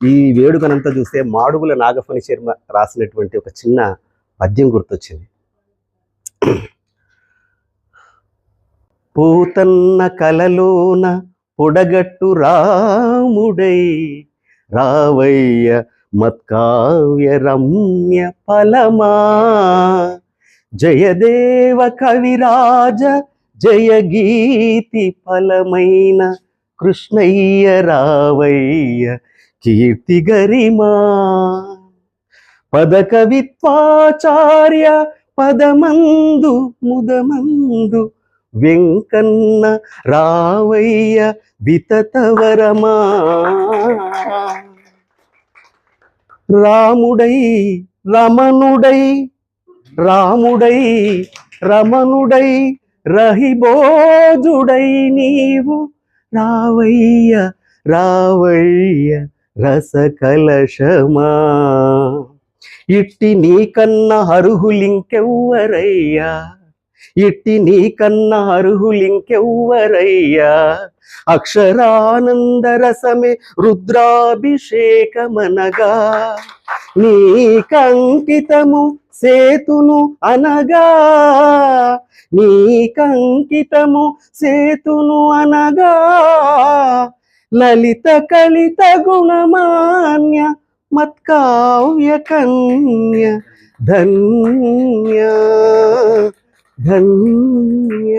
ఈ వేడుకనంతా చూస్తే మాడుగుల నాగఫణి శర్మ రాసినటువంటి ఒక చిన్న పద్యం గుర్తొచ్చింది. పూతన్న కలలోన పొడగట్టు రాముడై రావయ్య మత్కావ్య రమ్య ఫలమా జయదేవ కవిరాజ జయ గీతి ఫలమైన కృష్ణయ్య రావయ్య కీర్తి గరిమా పద కవిత్వాచార్య పదమందు ముదమందు వెంకన్న రావయ్య వితతవరమా. రాముడై రమణుడై రాముడై రమణుడై రహిబోజుడై నీవు రావయ్య రావయ్య రసకలశమా. ఇట్టి నీకన్న అర్హులింకెవ్వరయ్యా? ఇట్టి నీకన్న అర్హులింకెవ్వరయ్యా? అక్షరానందరసమే రుద్రాభిషేకమనగా. నీకంకితము సేతును అనగా. నీకంకితము సేతును అనగా. ಲಲಿತ ಕಲಿತ ಗುಣಮಾನ್ಯ ಮತ್ಕಾವ್ಯ ಕನ್ಯ ಧನ್ಯ ಧನ್ಯ